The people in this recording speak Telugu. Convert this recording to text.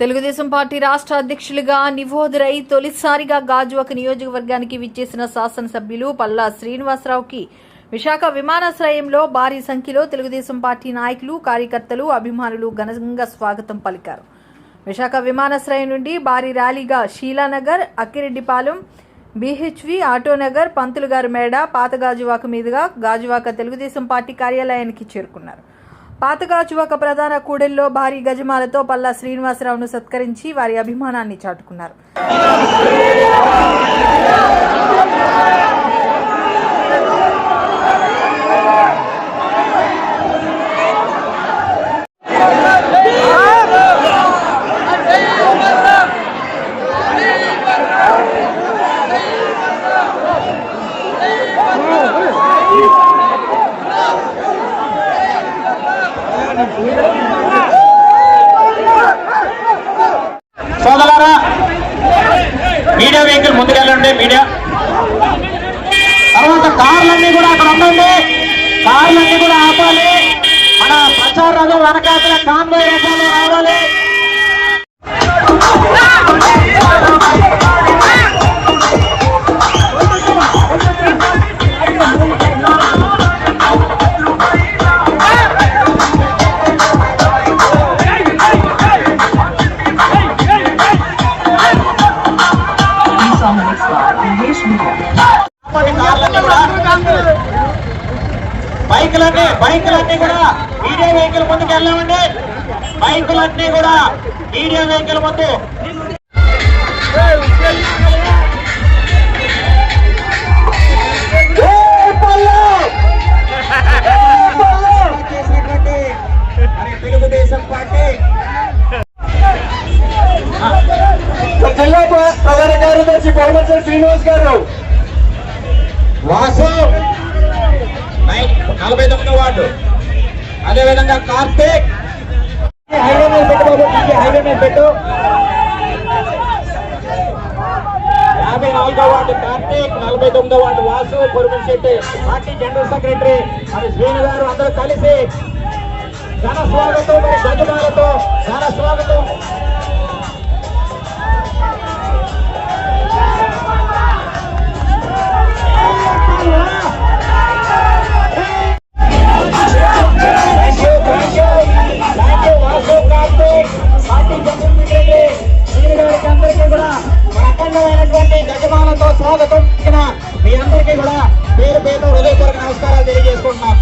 తెలుగుదేశం పార్టీ రాష్ట్ర అధ్యక్షులుగా నివోదరై తొలిసారిగా గాజువాక నియోజకవర్గానికి విచ్చేసిన శాసనసభ్యులు పల్లా శ్రీనివాసరావుకి విశాఖ విమానాశ్రయంలో భారీ సంఖ్యలో తెలుగుదేశం పార్టీ నాయకులు కార్యకర్తలు అభిమానులు ఘనంగా స్వాగతం పలికారు. విశాఖ విమానాశ్రయం నుండి భారీ ర్యాలీగా షీలానగర్ అక్కిరెడ్డిపాలెం బీహెచ్వి ఆటోనగర్ పంతులుగారు మేడ పాత గాజువాక మీదుగా గాజువాక తెలుగుదేశం పార్టీ కార్యాలయానికి చేరుకున్నారు. పాత ఒక ప్రధాన కూడెల్లో భారీ గజమాలతో పల్లా శ్రీనివాసరావును సత్కరించి వారి అభిమానాన్ని చాటుకున్నారు. మీడియా వెహికల్ ముందుకెళ్ళండి మీడియా. తర్వాత కార్లన్నీ కూడా అక్కడ ఉండండి. కార్లన్నీ కూడా ఆపాలి. మన ప్రచార రథం వెనకాతల కాన్వాయ్ రూపంలో రావాలి. Please on English Media. బైకులన్నీ బైకులన్నీ కూడా మీడియా వెహికల్ ముందుకు వెళ్ళామండి బైకులన్నీ కూడా మీడియా వెహికల్ ముందు ప్రధాన కార్యదర్శి పవన్ శ్రీనివాస్ గారు. వాసు. నలభై తొమ్మిదో వార్డు. అదేవిధంగా కార్తీక్. హైవే మీద పెట్టు బాబు టీసీ హైవే మీద పెట్టు. యాభై నాలుగో వార్డు కార్తీక్ నలభై తొమ్మిదో వార్డు వాసు పొరుగు శెట్టి పార్టీ జనరల్ సెక్రటరీ మరి శ్రీను గారు అందరూ కలిసి ఘన స్వాగతం మరి గజమాలతో ఘన స్వాగతం. స్వాగతం. మీ అందరికీ కూడా పేరు పేరు హృదయపూర్వక నమస్కారాలు తెలియజేసుకుంటున్నాం